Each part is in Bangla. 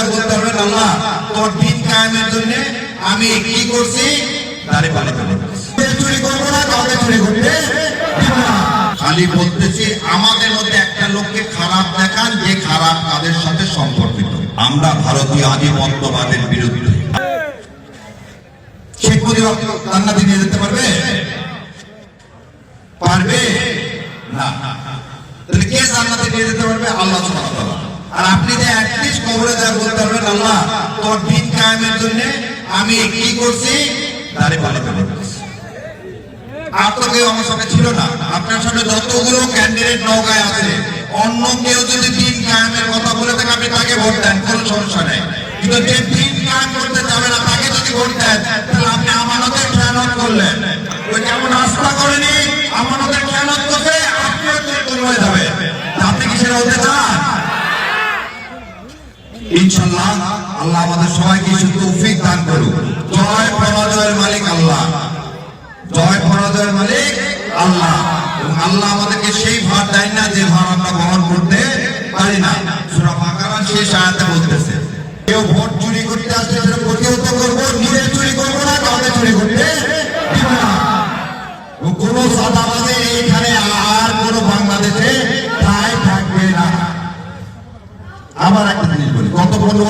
দেওয়া বলতে পারবেন আল্লাহ তোর দিন কায়েমের জন্য আমি কি করছি? দাঁড়িয়ে পালে ফেলে চুরি করব না, কাউকে চুরি করতে? খালি বলতেছি, আমাদের মধ্যে একটা লোককে খারাপ দেখান, যে খারাপ তাদের সাথে সম্পর্কিত। আমরা ভারতীয় আধিপত্যবাদের বিরুদ্ধে। শেখ মুজিব জান্নাতে নিয়ে যেতে পারবে? পারবে? না। তাহলে কে জান্নাতে নিয়ে যেতে পারবে? আল্লাহ সুবহানাহু। আর আপনি যে অ্যাটলিস্ট কবরে যা বলতে পারবেন, আল্লাহ, তোর দিন কায়েমের জন্য আমি কি করছি? দাঁড়িয়ে পালে দিয়েছি। আর তো কেউ আমার সাথে ছিল না। আপনার সামনে যতগুলো ক্যান্ডিডেট নৌকায় আছে, অন্য কেউ যদি দিন কায়েমের কথা বলে থাকে, আপনি তাকে ভোট দেন, কোনো সমস্যা নেই। কিন্তু যে দিন কায়েম করতে যাবে না, তাকে যদি ভোট দেন, তাহলে আপনি আমানতের খেয়ানত করলেন ওই যেমন আস্থা করেনি আমানতের খেয়ানত করতে আপনিও চুরি হয়ে যাবে তা আপনি কি সেটা হতে চান ইনশাল্লাহ আল্লাহ আমাদের সবাইকে তৌফিক দান করুক। জয় পরাজয়ের মালিক আল্লাহ। জয় পরাজয়ের মালিক আল্লাহ। আল্লাহ আমাদেরকে সেই ভার দেয় না যে ভার আমরা বহন করতে পারি না। সুরা বাকারা শেষ আয়াতে বলতেছে, কেউ ভোট চুরি করতে আসলে সেটা প্রতিহত করব নিজে চুরি করব না, কাউকে চুরি করতে দিব না। ও সাদাবাদে এখানে আর কোনো বাংলাদেশে ঠাই থাকবে না। আবার একটা জিনিস বলি গত পনেরো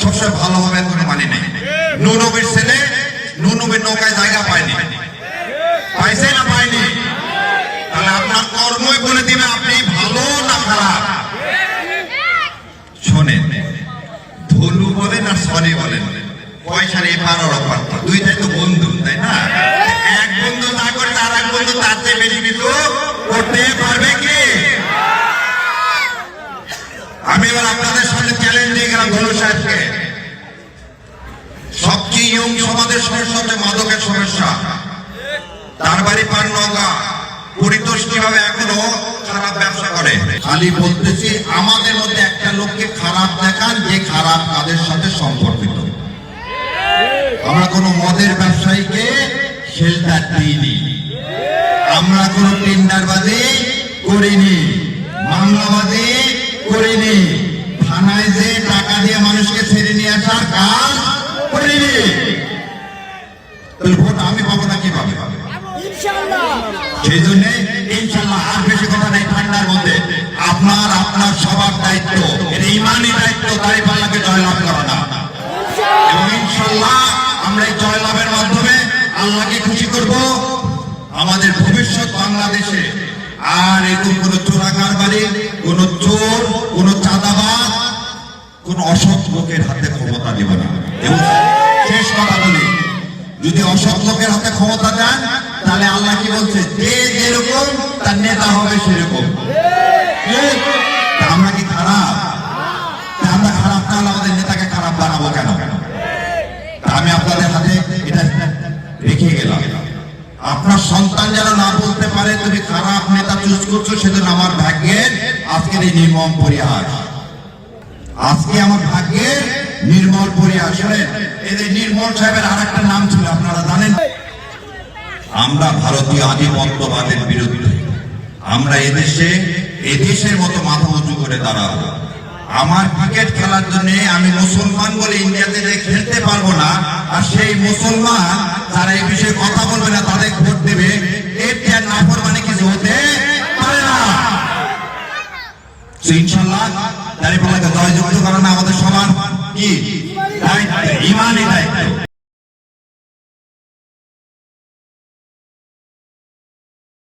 সবসময় ভালো হবে কোনো মানে নেই। নুনবীর ছেলে নুনবীর নৌকায় জায়গা পায়নি। পাইছে না পায়নি? আপনার কর্মই বলে দিবে আপনি ভালো না খারাপ শোনেন ধলু বলেন আর সরি বলেন দুইটাই তো বন্ধু, তাই না? এক বন্ধু না করে আর এক বন্ধু তার চেয়ে বেশি কিছু করতে পারবে কি? আমি এবার আপনাদের সামনে চ্যালেঞ্জ দিয়ে গেলাম ধলু সাহেবকে। সবচেয়ে ইয়ং সমাজের সমস্যা হচ্ছে? মাদকের সমস্যা। তার বাড়ি পান নৌকা পরিতোষ কীভাবে এখনও খারাপ ব্যবসা করে? খালি বলতেছি, আমাদের মধ্যে একটা লোককে খারাপ দেখান, যে খারাপ তাদের সাথে সম্পর্কিত আমরা কোনো মদের ব্যবসায়ীকে শেল্টার দিইনি। আমরা কোনো টেন্ডারবাজি করিনি। মামলাবাজি করিনি। থানায় যে টাকা দিয়ে মানুষকে ছেড়ে নিয়ে আসার কাজ করিনি। ভোট আমি পাবো না কি পাবে সেই জন্য ইনশাল্লাহ আর বেশি কথা নেই ঠান্ডার মধ্যে। আপনার আপনার সবার দায়িত্ব। এটা ইমানই দায়িত্ব তাই পাল্লাকে জয়লাভ করা না। আমরা এই জয়লাভের মাধ্যমে আল্লাহকে খুশি করব। আমাদের ভবিষ্যৎ বাংলাদেশে আর এরকম কোন চোরাকার বাড়ি, কোন চোর, কোন চাঁদাবাদ কোন অসৎ লোকের হাতে ক্ষমতা দেব না। এবং শেষ কথা বলি, যদি অসৎ লোকের হাতে ক্ষমতা দেন, তাহলে আল্লাহ কি বলছে? যে যেরকম তার নেতা হবে সেরকম। আপনার সন্তান যেন না বলতে পারে, তুমি খারাপ নেতা চুজ করছ, সেজন্য আমার ভাগ্যের আজকের এই নির্মম পরিহাস। আজকে আমার ভাগ্যের নির্মল পরিহাস। শোনেন এদের নির্মল সাহেবের আর একটা নাম ছিল, আপনারা জানেন? আমরা ভারতীয় আধিপত্যবাদের বিরুদ্ধে, আমরা এদেশে, এদেশের মতো মাথা উঁচু করে দাঁড়াবো। আমার ক্রিকেট খেলার জন্য আমি মুসলমান বলে ইন্ডিয়াতে খেলতে পারব না, আর সেই মুসলমান যারা এই বিষয়ে কথা বলবে না, তাদের ভোট দেবে। এর নাফর মানে কিছু হতে পারে না ইনশাল্লাহ দাঁড়িয়ে পাল্লাকে জয়যুক্ত আমাদের সবার কি ইমানই দায়িত্ব।